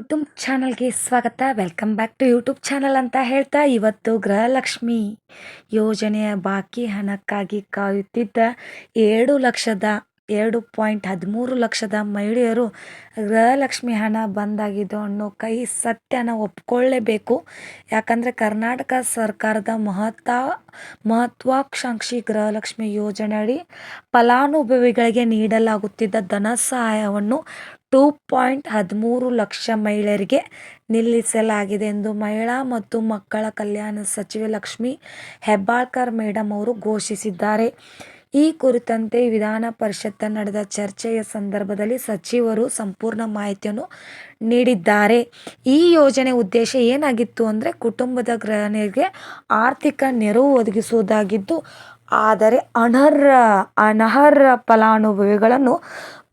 YouTube ಚಾನಲ್ಗೆ ಸ್ವಾಗತ. Welcome back to YouTube channel ಅಂತ ಹೇಳ್ತಾ ಇವತ್ತು ಗೃಹಲಕ್ಷ್ಮಿ ಯೋಜನೆಯ ಬಾಕಿ ಹಣಕ್ಕಾಗಿ ಕಾಯುತ್ತಿದ್ದ ಏಳು ಲಕ್ಷದ, ಎರಡು ಪಾಯಿಂಟ್ ಹದಿಮೂರು ಲಕ್ಷದ ಮಹಿಳೆಯರು ಗೃಹಲಕ್ಷ್ಮಿ ಹಣ ಬಂದಾಗಿದ್ದು ಅನ್ನೋ ಕೈ ಸತ್ಯನ ಒಪ್ಕೊಳ್ಳೇಬೇಕು. ಯಾಕಂದರೆ ಕರ್ನಾಟಕ ಸರ್ಕಾರದ ಮಹತ್ವ, ಮಹತ್ವಾಕಾಂಕ್ಷಿ ಗೃಹಲಕ್ಷ್ಮಿ ಯೋಜನೆ ಅಡಿ ಫಲಾನುಭವಿಗಳಿಗೆ ನೀಡಲಾಗುತ್ತಿದ್ದ ಧನ ಸಹಾಯವನ್ನು ಟೂ ಪಾಯಿಂಟ್ ಹದಿಮೂರು ಲಕ್ಷ ಮಹಿಳೆಯರಿಗೆ ನಿಲ್ಲಿಸಲಾಗಿದೆ ಎಂದು ಮಹಿಳಾ ಮತ್ತು ಮಕ್ಕಳ ಕಲ್ಯಾಣ ಸಚಿವೆ ಲಕ್ಷ್ಮಿ ಹೆಬ್ಬಾಳ್ಕರ್ ಮೇಡಮ್ ಅವರು ಘೋಷಿಸಿದ್ದಾರೆ. ಈ ಕುರಿತಂತೆ ವಿಧಾನ ಪರಿಷತ್ ನಡೆದ ಚರ್ಚೆಯ ಸಂದರ್ಭದಲ್ಲಿ ಸಚಿವರು ಸಂಪೂರ್ಣ ಮಾಹಿತಿಯನ್ನು ನೀಡಿದ್ದಾರೆ. ಈ ಯೋಜನೆ ಉದ್ದೇಶ ಏನಾಗಿತ್ತು ಅಂದರೆ ಕುಟುಂಬದ ಗ್ರಹಣಿಗೆ ಆರ್ಥಿಕ ನೆರವು ಒದಗಿಸುವುದಾಗಿದ್ದು ಆದರೆ ಅನರ್ಹ ಅನರ್ಹ ಫಲಾನುಭವಿಗಳನ್ನು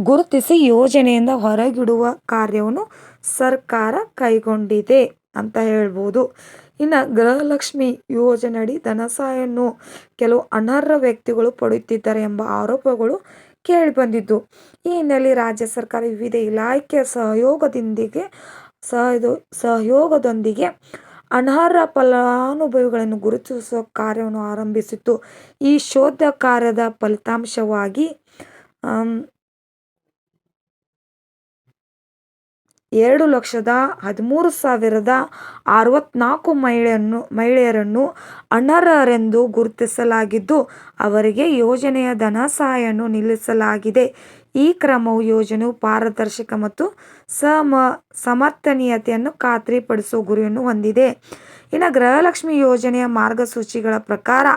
ಗುರುತಿಸಿ ಯೋಜನೆಯಿಂದ ಹೊರಗಿಡುವ ಕಾರ್ಯವನ್ನು ಸರ್ಕಾರ ಕೈಗೊಂಡಿದೆ ಅಂತ ಹೇಳ್ಬೋದು. ಇನ್ನು ಗೃಹಲಕ್ಷ್ಮಿ ಯೋಜನೆಯಡಿ ಧನಸಹಾಯವನ್ನು ಕೆಲವು ಅನರ್ಹ ವ್ಯಕ್ತಿಗಳು ಪಡೆಯುತ್ತಿದ್ದಾರೆ ಎಂಬ ಆರೋಪಗಳು ಕೇಳಿಬಂದಿದ್ದು, ಈ ಹಿನ್ನೆಲೆಯಲ್ಲಿ ರಾಜ್ಯ ಸರ್ಕಾರ ವಿವಿಧ ಇಲಾಖೆಯ ಸಹಯೋಗದೊಂದಿಗೆ, ಸಹಯೋ, ಸಹಯೋಗದೊಂದಿಗೆ ಅನರ್ಹ ಫಲಾನುಭವಿಗಳನ್ನು ಗುರುತಿಸುವ ಕಾರ್ಯವನ್ನು ಆರಂಭಿಸಿತ್ತು ಈ ಶೋಧ ಕಾರ್ಯದ ಫಲಿತಾಂಶವಾಗಿ ಎರಡು ಲಕ್ಷದ ಹದಿಮೂರು ಸಾವಿರದ ಅರವತ್ನಾಲ್ಕು ಮಹಿಳೆಯನ್ನು, ಮಹಿಳೆಯರನ್ನು ಅನರ್ಹರೆಂದು ಗುರುತಿಸಲಾಗಿದ್ದು, ಅವರಿಗೆ ಯೋಜನೆಯ ಧನ ಸಹಾಯವನ್ನು ನಿಲ್ಲಿಸಲಾಗಿದೆ. ಈ ಕ್ರಮವು ಯೋಜನೆಯು ಪಾರದರ್ಶಕ ಮತ್ತು ಸಮ, ಸಮರ್ಥನೀಯತೆಯನ್ನು ಖಾತ್ರಿಪಡಿಸುವ ಗುರಿಯನ್ನು ಹೊಂದಿದೆ. ಇನ್ನು ಗೃಹಲಕ್ಷ್ಮಿ ಯೋಜನೆಯ ಮಾರ್ಗಸೂಚಿಗಳ ಪ್ರಕಾರ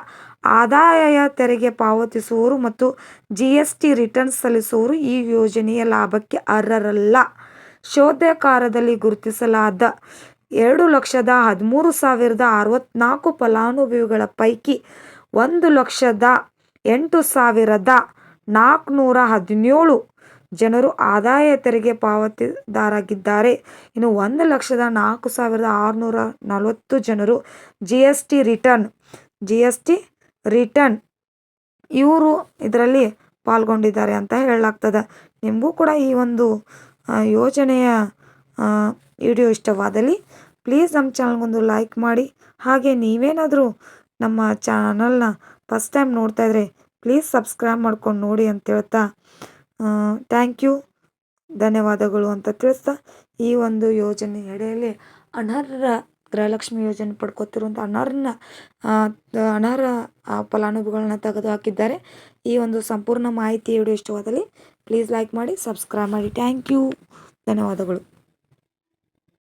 ಆದಾಯ ತೆರಿಗೆ ಪಾವತಿಸುವವರು ಮತ್ತು ಜಿ ಎಸ್ ಟಿ ರಿಟರ್ನ್ಸ್ ಸಲ್ಲಿಸುವವರು ಈ ಯೋಜನೆಯ ಲಾಭಕ್ಕೆ ಅರ್ಹರಲ್ಲ. ಶೋಧಕಾರದಲ್ಲಿ ಗುರುತಿಸಲಾದ ಎರಡು ಲಕ್ಷದ ಹದಿಮೂರು ಸಾವಿರದ ಅರವತ್ತ್ನಾಲ್ಕು ಫಲಾನುಭವಿಗಳ ಪೈಕಿ ಒಂದು ಲಕ್ಷದ ಎಂಟು ಸಾವಿರದ ನಾಲ್ಕುನೂರ ಹದಿನೇಳು ಜನರು ಆದಾಯ ತೆರಿಗೆ ಪಾವತಿದಾರಾಗಿದ್ದಾರೆ. ಇನ್ನು ಒಂದು ಲಕ್ಷದ ನಾಲ್ಕು ಸಾವಿರದ ಆರುನೂರ ನಲವತ್ತು ಜನರು G S T return G S T return ಇವರು ಇದರಲ್ಲಿ ಪಾಲ್ಗೊಂಡಿದ್ದಾರೆ ಅಂತ ಹೇಳಲಾಗ್ತದೆ. ನಿಮಗೂ ಕೂಡ ಈ ಒಂದು ಯೋಜನೆಯ ವಿಡಿಯೋ ಇಷ್ಟವಾದಲ್ಲಿ ಪ್ಲೀಸ್ ನಮ್ಮ ಚಾನಲ್ಗೊಂದು ಲೈಕ್ ಮಾಡಿ. ಹಾಗೆ ನೀವೇನಾದರೂ ನಮ್ಮ ಚಾನಲ್ನ ಫಸ್ಟ್ ಟೈಮ್ ನೋಡ್ತಾ ಇದ್ರೆ ಪ್ಲೀಸ್ ಸಬ್ಸ್ಕ್ರೈಬ್ ಮಾಡ್ಕೊಂಡು ನೋಡಿ ಅಂತ ಹೇಳ್ತಾ ಥ್ಯಾಂಕ್ ಯು ಧನ್ಯವಾದಗಳು ಅಂತ ತಿಳಿಸ್ತಾ, ಈ ಒಂದು ಯೋಜನೆ ಅಡಿಯಲ್ಲಿ ಅನರ್ಹ ಗೃಹಲಕ್ಷ್ಮಿ ಯೋಜನೆ ಪಡ್ಕೊತಿರುವಂಥ ಅನರ್ಹ ಅನರ್ಹ ಫಲಾನುಭವಿಗಳನ್ನ ತೆಗೆದು ಹಾಕಿದ್ದಾರೆ ಈ ಒಂದು ಸಂಪೂರ್ಣ ಮಾಹಿತಿ ವಿಡಿಯೋ ಇಷ್ಟವಾದಲ್ಲಿ ಪ್ಲೀಸ್ ಲೈಕ್ ಮಾಡಿ ಸಬ್ಸ್ಕ್ರೈಬ್ ಮಾಡಿ. ಥ್ಯಾಂಕ್ ಯು ಧನ್ಯವಾದಗಳು.